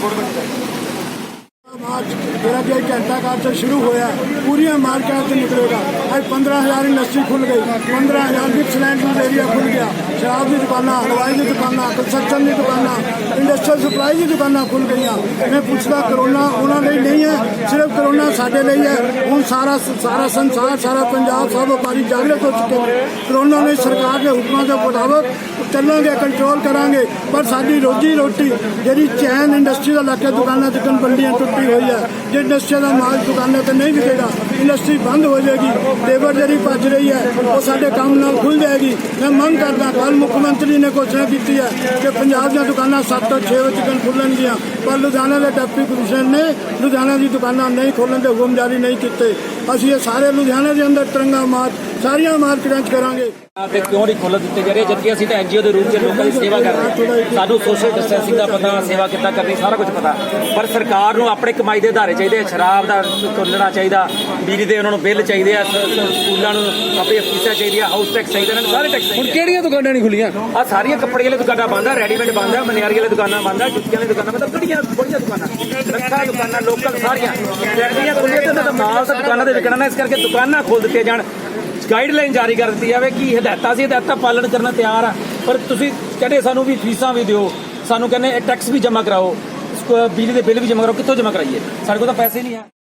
ಕೊಡ್ಬೇಕು ਮਾਰਚ ਜਿਹੜਾ ਕਿ ਘੰਟਾ ਘਰ ਤੋਂ ਸ਼ੁਰੂ ਹੋਇਆ, ਪੂਰੀਆਂ ਮਾਰਕੀਟਾਂ ਤੇ ਨਿਕਲੇਗਾ। ਅੱਜ 15000 ਇੰਡਸਟਰੀ ਖੁੱਲ ਗਈ। 15000 ਦੀ ਸਲੈਂਡ ਏਰੀਆ ਖੁੱਲ ਗਿਆ। ਸ਼ਰਾਬ ਦੀ ਦੁਕਾਨਾਂ, ਹਲਵਾਈ ਦੀ ਦੁਕਾਨਾਂ ਕੰਸਟਰਕਸ਼ਨ ਦੀ ਦੁਕਾਨਾਂ ਇੰਡਸਟਰੀਅਲ ਸਪਲਾਈ ਦੀ ਦੁਕਾਨਾਂ ਖੁੱਲ ਗਈਆਂ। ਮੈਂ ਪੁੱਛਦਾ, ਕਰੋਨਾ ਉਹਨਾਂ ਲਈ ਨਹੀਂ ਹੈ, ਸਿਰਫ ਕਰੋਨਾ ਸਾਡੇ ਲਈ ਹੈ। ਹੁਣ ਸਾਰਾ ਸਾਰਾ ਸੰਸਾਰ, ਸਾਰਾ ਪੰਜਾਬ, ਸਭ ਵਪਾਰੀ ਜਾਗਰੂਕ ਹੋ ਚੁੱਕੇ ਨੇ। ਕਰੋਨਾ ਨੇ ਸਰਕਾਰ ਦੇ ਹੁਕਮਾਂ ਦੇ ਮੁਤਾਬਕ ਚੱਲਾਂਗੇ ਕੰਟਰੋਲ ਕਰਾਂਗੇ, ਪਰ ਸਾਡੀ ਰੋਜੀ ਰੋਟੀ, ਜਿਹੜੀ ਚੈਨ ਇੰਡਸਟਰੀ ਦਾ ਲੱਗੇ ਦੁਕਾਨਾਂ ਤੱਕ ਬੰਡੀਆਂ ਟੁੱਟੀ ਹੋਈ ਹੈ। ਜੇ ਇੰਡਸਟਰੀ ਦਾ ਮਾਲ ਦੁਕਾਨਾਂ ਤੇ ਨਹੀਂ ਵਿਕੇਗਾ ਇੰਡਸਟਰੀ ਬੰਦ ਹੋ ਜਾਏਗੀ। ਲੇਬਰ ਜਿਹੜੀ ਭੱਜ ਰਹੀ ਹੈ, ਉਹ ਸਾਡੇ ਕੰਮ ਨਾਲ ਖੁੱਲ ਜਾਏਗੀ ਮੈਂ ਮੰਗ ਕਰਦਾ ਕੱਲ ਮੁੱਖ ਮੰਤਰੀ ਨੇ ਘੋਸ਼ਣਾ ਕੀਤੀ ਹੈ ਕਿ ਪੰਜਾਬ ਦੀਆਂ ਦੁਕਾਨਾਂ 7 ਤੋਂ 6 ਵਜੇ ਤੱਕ ਖੁੱਲਣਗੀਆਂ ਪਰ ਲੁਧਿਆਣਾ ਦੇ ਡਿਪਟੀ ਕਮਿਸ਼ਨਰ ਨੇ ਲੁਧਿਆਣਾ ਦੀ ਦੁਕਾਨਾਂ ਨਹੀਂ ਖੋਲਣ ਦੇ ਹੁਕਮ ਜਾਰੀ ਨਹੀਂ ਕੀਤੇ। ਅਸੀਂ ਇਹ ਸਾਰੇ ਲੁਧਿਆਣਾ ਦੇ ਅੰਦਰ ਤਿਰੰਗਾ ਮਾਰਚ ਸਾਰੀਆਂ ਮਾਰਕੀਟਾਂ 'ਚ ਕਰਾਂਗੇ। ਤੇ ਕਿਉਂ ਨਹੀਂ ਖੋਲ੍ਹ ਦਿੱਤੇ ਜਾ ਰਹੇ ਜਦਕਿ ਅਸੀਂ ਤਾਂ ਐਨਜੀਓ ਦੇ ਰੂਪ 'ਚ ਲੋਕਾਂ ਦੀ ਸੇਵਾ ਕਰ ਰਹੇ ਹਾਂ। ਸਾਨੂੰ ਸੋਸ਼ਲ ਡਿਸਟੈਂਸਿੰਗ ਦਾ ਪਤਾ ਸੇਵਾ ਕਿੱਦਾਂ ਕਰਨੀ ਸਾਰਾ ਕੁਝ ਪਤਾ। ਪਰ ਸਰਕਾਰ ਨੂੰ ਆਪਣੇ ਕਮਾਈ ਦੇ ਆਧਾਰੇ ਚਾਹੀਦੇ ਸ਼ਰਾਬ ਦਾ ਖੋਲ੍ਹਣਾ ਚਾਹੀਦਾ ਬਿਜਲੀ ਦੇ ਉਹਨਾਂ ਨੂੰ ਬਿੱਲ ਚਾਹੀਦੇ ਆ ਸਕੂਲਾਂ ਨੂੰ ਆਪਣੀਆਂ ਫੀਸਾਂ ਚਾਹੀਦੀਆਂ ਹਾਊਸ ਟੈਕਸ ਚਾਹੀਦੇ ਨੂੰ। ਸਾਰੇ ਟੈਕਸ ਹੁਣ ਕਿਹੜੀਆਂ ਦੁਕਾਨਾਂ ਨਹੀਂ ਖੁੱਲੀਆਂ? ਆ ਸਾਰੀਆਂ ਕੱਪੜੇ ਵਾਲੀ ਦੁਕਾਨਾਂ ਬੰਦ ਰੈਡੀਮੇਡ ਬੰਦ ਮਨਿਆਰੀ ਵਾਲੀ ਦੁਕਾਨਾਂ ਬੰਦ ਜੁੱਤੀਆਂ ਵਾਲੀ ਦੁਕਾਨਾਂ ਮਤਲਬ ਕਿਹੜੀਆਂ ਬੜੀਆਂ ਦੁਕਾਨਾਂ। ਲੱਖਾਂ ਦੁਕਾਨਾਂ ਲੋਕਲ ਸਾਰੀਆਂ। ਜਿਹੜੀਆਂ ਖੁੱਲੀਆਂ ਤੇ ਉਹਨਾਂ ਦਾ ਮਾਲ ਤਾਂ ਦੁਕਾਨਾਂ ਦੇ ਵਿਕਣਾ ਨਾ, ਇਸ ਕਰਕੇ ਦੁਕਾਨਾਂ ਖੋਲ ਦਿੱਤੀਆਂ ਜਾਣ। ਗਾਈਡਲਾਈਨ ਜਾਰੀ ਕਰ ਦਿੱਤੀ ਜਾਵੇ ਕਿ ਹਦਾਇਤਾਂ ਸੀ, ਹਦਾਇਤਾਂ ਪਾਲਣ ਕਰਨਾ ਤਿਆਰ ਆ। ਪਰ ਤੁਸੀਂ ਕਹਿੰਦੇ ਸਾਨੂੰ ਵੀ ਫੀਸਾਂ ਵੀ ਦਿਓ, ਸਾਨੂੰ ਕਹਿੰਦੇ ਟੈਕਸ ਵੀ ਜਮ੍ਹਾਂ ਕਰਾਓ ਬਿਜਲੀ ਦੇ ਬਿੱਲ ਵੀ ਜਮ੍ਹਾਂ ਕਰਾਓ, ਕਿੱਥੋਂ ਜਮ੍ਹਾਂ ਕਰਾਈਏ? ਸਾਡੇ ਕੋਲ ਤਾਂ ਪੈਸੇ ਨਹੀਂ ਆ।